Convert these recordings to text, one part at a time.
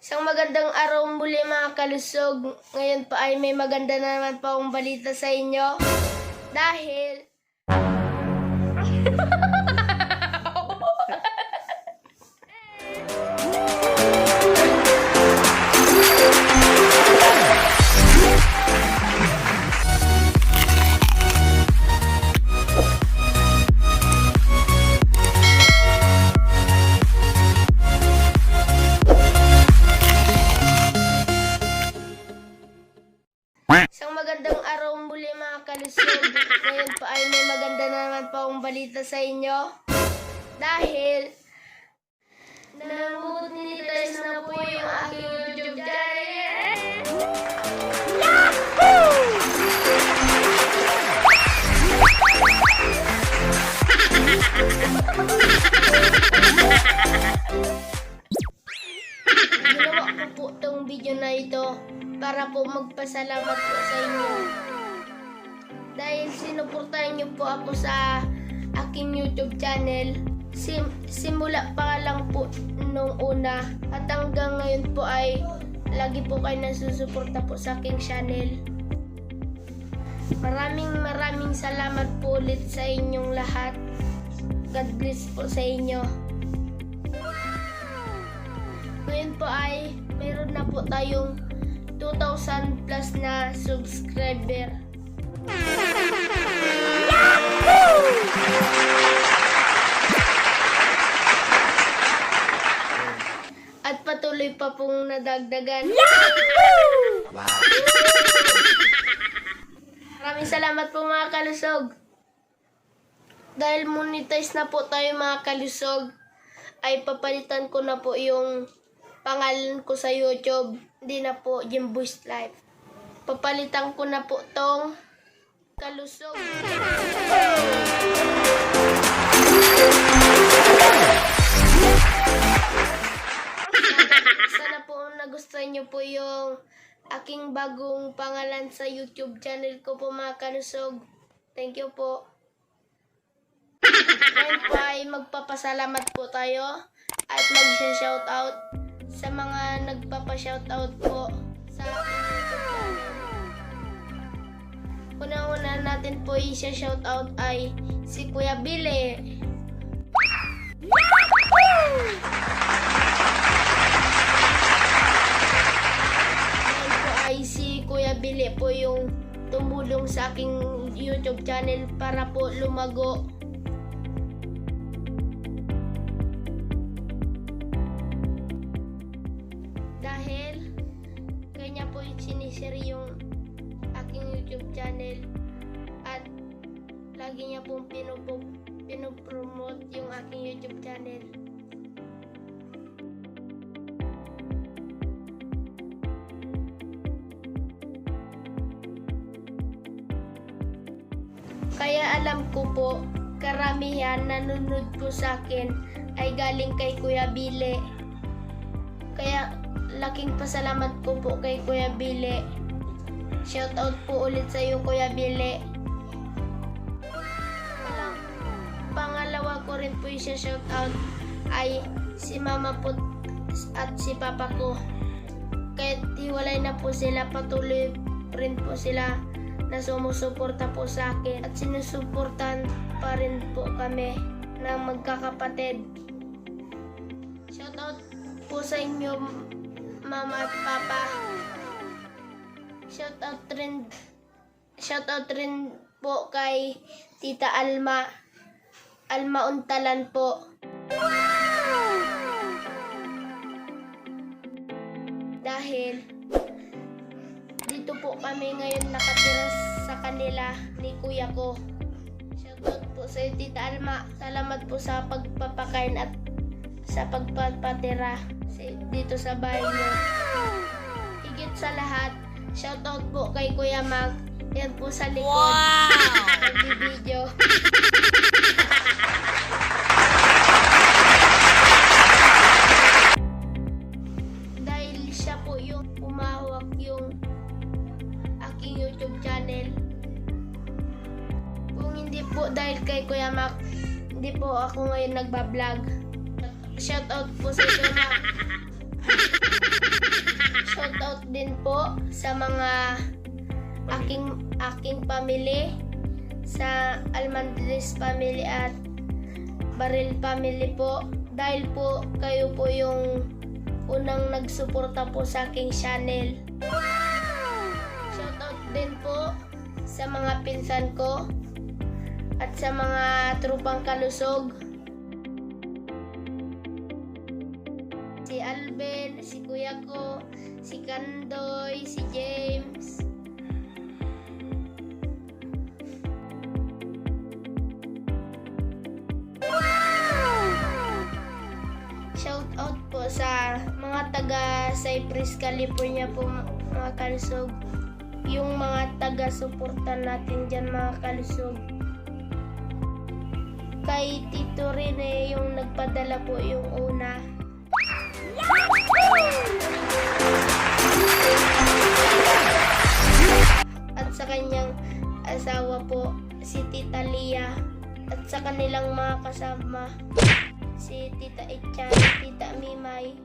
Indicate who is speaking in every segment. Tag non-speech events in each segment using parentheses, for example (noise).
Speaker 1: Isang magandang araw muli mga kalusog. Ngayon pa ay may maganda na naman pa akong balita sa inyo. Dahil... sa inyo. Dahil... Namonetize na po yung aking YouTube channel. Ginawa ko po video na ito para po magpasalamat po sa inyo. Dahil sinuportahan niyo po ako sa aking YouTube channel. Sim simula pa lang po nung una at hanggang ngayon po ay lagi po kayo nasusuporta po sa aking channel. Maraming maraming salamat po ulit sa inyong lahat. God bless po sa inyo. Ngayon po ay meron na po tayong 2,000 plus na subscriber. Pa pong nadagdagan. Maraming salamat po mga kalusog. Dahil monetize na po tayo mga kalusog, ay papalitan ko na po yung pangalan ko sa YouTube. Hindi na po yung Voice Life. Papalitan ko na po tong kalusog. Nagustuhan niyo po yung aking bagong pangalan sa YouTube channel ko po mga kalusog. Thank you po. Ngayon po magpapasalamat po tayo at mag-shoutout sa mga nagpapa-shoutout po sa. Una-una natin po i-shoutout ay si Kuya Billy. Ngayon po yung tumulong sa aking YouTube channel para po lumago. Dahil kanya po sinishare yung aking YouTube channel at lagi niya pong pinupo, pinopromote yung aking YouTube channel. Kaya alam ko po, karamihan nanonood po sa akin ay galing kay Kuya Bile. Kaya laking pasalamat ko po kay Kuya Bile. Shoutout po ulit sa iyo Kuya Bile. Pang- Pangalawa ko rin po yung shoutout ay si Mama po at si Papa ko. Kahit hiwalay na po sila, patuloy rin po sila na sumusuporta po sa akin at sinusuportan pa rin po kami ng magkakapatid. Shoutout po sa inyo, Mama at Papa. Shoutout rin, shoutout rin po kay Tita Alma. Alma Untalan po. Dahil kami ngayon nakatira sa kanila ni kuya ko. Shoutout po sa iyo, Tita Alma. Salamat po sa pagpapakain at sa pagpapatira dito sa bahay niyo. Higit sa lahat, shoutout po kay Kuya Mag. Yan po sa likod. Wow! (laughs) nagbablog. Shoutout po sa Kuya Mac. Shoutout din po sa mga aking aking family sa Almandres family at Baril family po dahil po kayo po yung unang nagsuporta po sa aking channel. Shoutout din po sa mga pinsan ko at sa mga trupang kalusog. Alben, si kuya ko, si Kandoy, si James. Shout out po sa mga taga Cypress, California po mga kalusog. Yung mga taga-suporta natin dyan mga kalusog. Kay Tito Rene yung nagpadala po yung una. Kanyang asawa po, si Tita Lia. At sa kanilang mga kasama, si Tita Echan, Tita Mimay,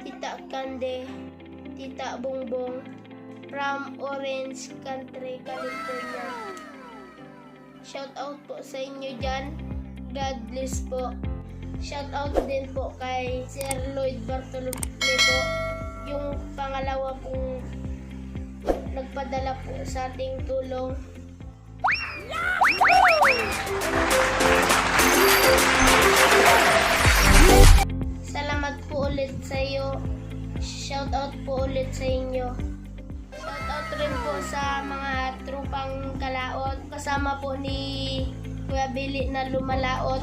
Speaker 1: Tita Kande, Tita Bongbong, from Orange Country, California. Shout out po sa inyo dyan. God bless po. Shout out din po kay Sir Lloyd Bartolome po. Yung pangalawa pong nagpadala po sa ating tulong. Salamat po ulit sa iyo. Shout out po ulit sa inyo. Shout out rin po sa mga trupang kalaot. Kasama po ni Kuya Billy na lumalaot.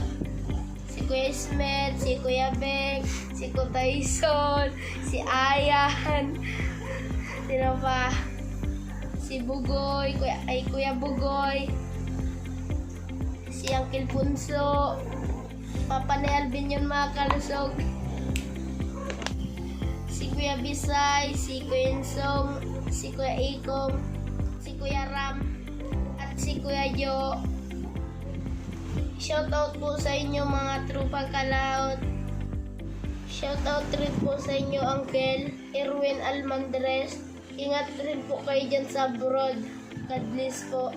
Speaker 1: Si Kuya Smith, si Kuya Beng, si Kuya Tyson, si Ayan. Sino pa? Si Bugoy, Kuya, ay Kuya Bugoy. Si Uncle Punso. Papa ni Alvin yun mga kalusog. Si Kuya Bisay, si Kuya Insong, si Kuya Ikong, si Kuya Ram, at si Kuya Jo. Shoutout po sa inyo mga trupang kalaot. Shoutout rin po sa inyo Uncle Erwin Almandres. Ingat rin po kayo dyan sa abroad. God bless po.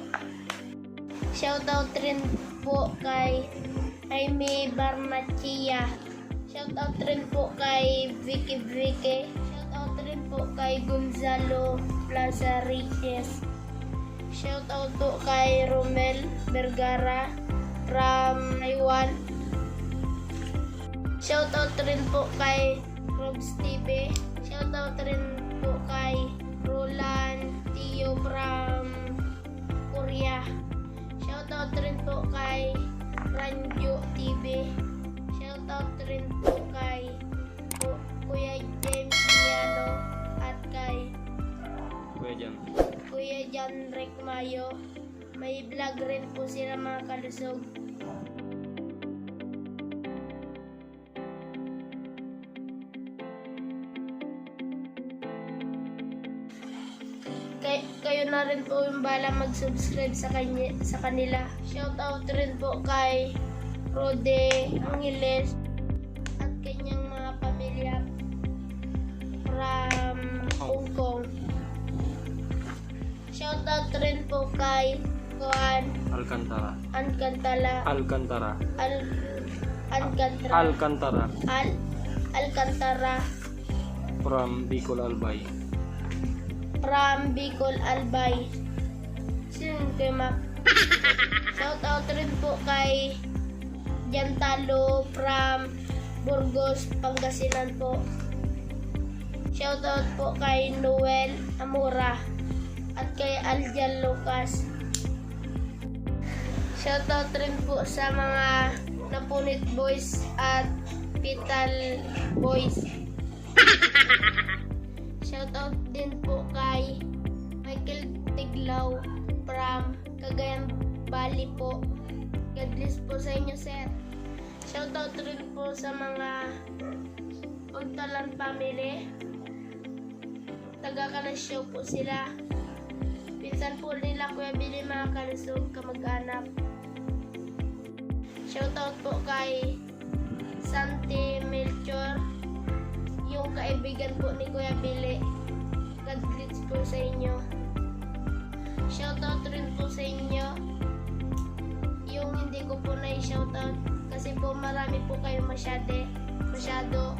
Speaker 1: Shoutout rin po kay Jaime Barnachia. Shoutout rin po kay Vicky Vicky. Shoutout rin po kay Gonzalo Plaza Riches. Shoutout po kay Romel Vergara from Taiwan. Shoutout rin po kay Robs TV. Shoutout rin po kay Roland Tio from Korea. Shoutout rin po kay Ranjo TV. Shoutout rin po kay Ku- Kuya James Miano at kay
Speaker 2: Kuya Jan.
Speaker 1: Kuya John Rick Mayo. May vlog rin po sila mga kalusog. Rin po yung bala mag-subscribe sa, kanya, sa kanila. Shoutout rin po kay Rode Angeles at kanyang mga pamilya from Hong Kong. Shoutout rin po kay Juan
Speaker 2: Alcantara.
Speaker 1: Alcantara.
Speaker 2: Alcantara.
Speaker 1: Al Alcantara.
Speaker 2: Alcantara.
Speaker 1: Al Alcantara
Speaker 2: From Bicol Albay.
Speaker 1: From Bicol Albay. Sino kay Mac? (laughs) Shoutout rin po kay Jantalo from Burgos, Pangasinan po. Shoutout po kay Noel Amora at kay Aljan Lucas. Shoutout rin po sa mga Napunit Boys at Pital Boys. (laughs) Shoutout din po kay Michael Tiglaw from Cagayan Valley po. God bless po sa inyo, sir. Shoutout rin po sa mga Puntalan family. Taga Kalasyaw po sila. Pinsan po nila Kuya Billy mga kalusog kamag-anak. Shoutout po kay Santi Melchor, yung kaibigan po ni Kuya Billy. God bless po sa inyo. Shoutout rin po sa inyo. Yung hindi ko po na shoutout kasi po marami po kayo masyade, masyado.